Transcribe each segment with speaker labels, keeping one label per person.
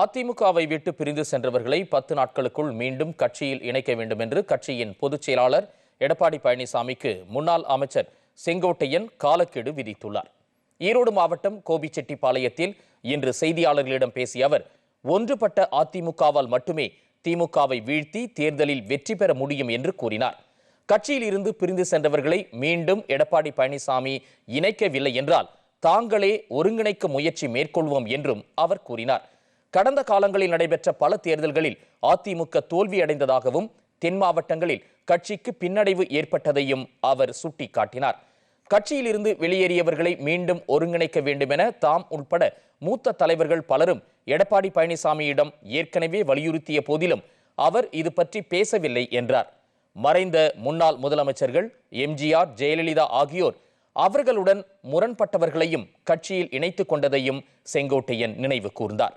Speaker 1: அதிமுகவை விட்டு பிரிந்து சென்றவர்களை பத்து நாட்களுக்குள் மீண்டும் கட்சியில் இணைக்க வேண்டும் என்று கட்சியின் பொதுச் செயலாளர் எடப்பாடி பழனிசாமிக்கு முன்னாள் அமைச்சர் செங்கோட்டையன் காலக்கெடு விதித்துள்ளார் ஈரோடு மாவட்டம் கோபிச்செட்டிப்பாளையத்தில் இன்று செய்தியாளர்களிடம் பேசிய அவர் ஒன்றுபட்ட அதிமுகவால் மட்டுமே திமுகவை வீழ்த்தி தேர்தலில் வெற்றி பெற முடியும் என்று கூறினார் கட்சியில் இருந்து பிரிந்து சென்றவர்களை மீண்டும் எடப்பாடி பழனிசாமி இணைக்கவில்லை என்றால் தாங்களே ஒருங்கிணைக்க முயற்சி மேற்கொள்வோம் என்றும் அவர் கூறினார் கடந்த காலங்களில் நடைபெற்ற பல தேர்தல்களில் அதிமுக தோல்வியடைந்ததாகவும் தென் மாவட்டங்களில் கட்சிக்கு பின்னடைவு ஏற்பட்டதையும் அவர் சுட்டிக்காட்டினார் கட்சியிலிருந்து வெளியேறியவர்களை மீண்டும் ஒருங்கிணைக்க வேண்டும் என தாம் உட்பட மூத்த தலைவர்கள் பலரும் எடப்பாடி பழனிசாமியிடம் ஏற்கனவே வலியுறுத்திய போதிலும் அவர் இது பற்றி பேசவில்லை என்றார் மறைந்த முன்னாள் முதலமைச்சர்கள் எம்ஜிஆர் ஜெயலலிதா ஆகியோர் அவர்களுடன் முரண்பட்டவர்களையும் கட்சியில் இணைத்துக் கொண்டதையும் செங்கோட்டையன் நினைவு கூர்ந்தார்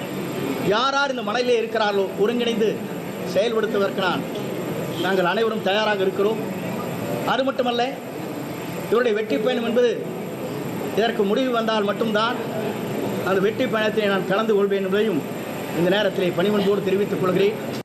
Speaker 2: யார் யார் இந்த மலையிலே இருக்கிறார்களோ ஒருங்கிணைந்து செயல்படுத்துவதற்கு நான் நாங்கள் அனைவரும் தயாராக இருக்கிறோம் அது மட்டுமல்ல இவருடைய வெற்றி பயணம் என்பது இதற்கு முடிவு வந்தால் மட்டும்தான் அந்த வெற்றி பயணத்தை நான் கலந்து கொள்வேன் என்பதையும் இந்த நேரத்தில் பணிவன்போடு தெரிவித்துக் கொள்கிறேன்